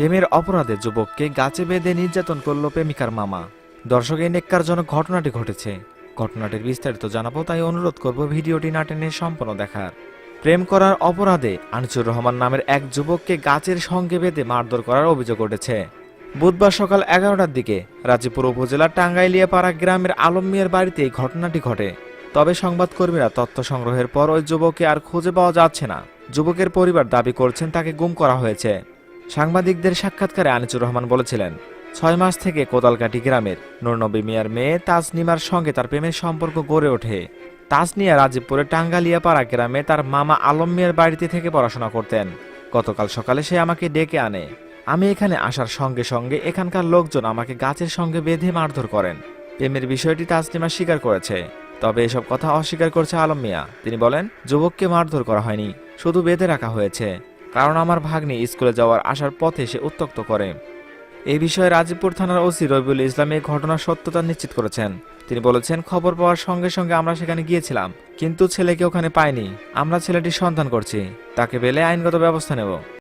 প্রেমের অপরাধে যুবককে গাছে বেঁধে নির্যাতন করল প্রেমিকার মামা। দর্শক, এই নেককারজনক ঘটনাটি ঘটেছে। ঘটনাটির বিস্তারিত জানাব, তাই অনুরোধ করব ভিডিওটি না টেনে সম্পূর্ণ দেখার। প্রেম করার অপরাধে আনিসুর রহমান নামের এক যুবককে গাছের সঙ্গে বেঁধে মারধর করার অভিযোগ উঠেছে। বুধবার সকাল এগারোটার দিকে রাজীপুর উপজেলার টাঙ্গাইলিয়াপাড়া গ্রামের আলম মিয়ার বাড়িতে এই ঘটনাটি ঘটে। তবে সংবাদকর্মীরা তথ্য সংগ্রহের পর ওই যুবককে আর খুঁজে পাওয়া যাচ্ছে না। যুবকের পরিবার দাবি করছেন, তাকে গুম করা হয়েছে। সাংবাদিকদের সাক্ষাৎকারে আনিসুর রহমান বলেছিলেন, ছয় মাস থেকে কোদালকাটি গ্রামের নুরনবী মিয়ার মেয়ে তাজনিমার সঙ্গে তার প্রেমের সম্পর্ক গড়ে ওঠে। তাজনিয়া রাজীবপুরের টাঙ্গালিয়াপাড়া গ্রামে তার মামা আলম মিয়ার বাড়িতে থেকে পড়াশোনা করতেন। গতকাল সকালে সে আমাকে ডেকে আনে। আমি এখানে আসার সঙ্গে সঙ্গে এখানকার লোকজন আমাকে গাছের সঙ্গে বেঁধে মারধর করেন। প্রেমের বিষয়টি তাজনিমা স্বীকার করেছে। তবে এসব কথা অস্বীকার করছে আলম মিয়া। তিনি বলেন, যুবককে মারধর করা হয়নি, শুধু বেঁধে রাখা হয়েছে। কারণ আমার ভাগ্নে স্কুলে যাওয়ার আসার পথে সে উত্তক্ত করে। এ বিষয়ে রাজীবপুর থানার ওসি রবিউল ইসলাম এই ঘটনার সত্যতা নিশ্চিত করেছেন। তিনি বলেছেন, খবর পাওয়ার সঙ্গে সঙ্গে আমরা সেখানে গিয়েছিলাম, কিন্তু ছেলেকে ওখানে পাইনি। আমরা ছেলেটির সন্ধান করছি। তাকে পেলে আইনগত ব্যবস্থা নেব।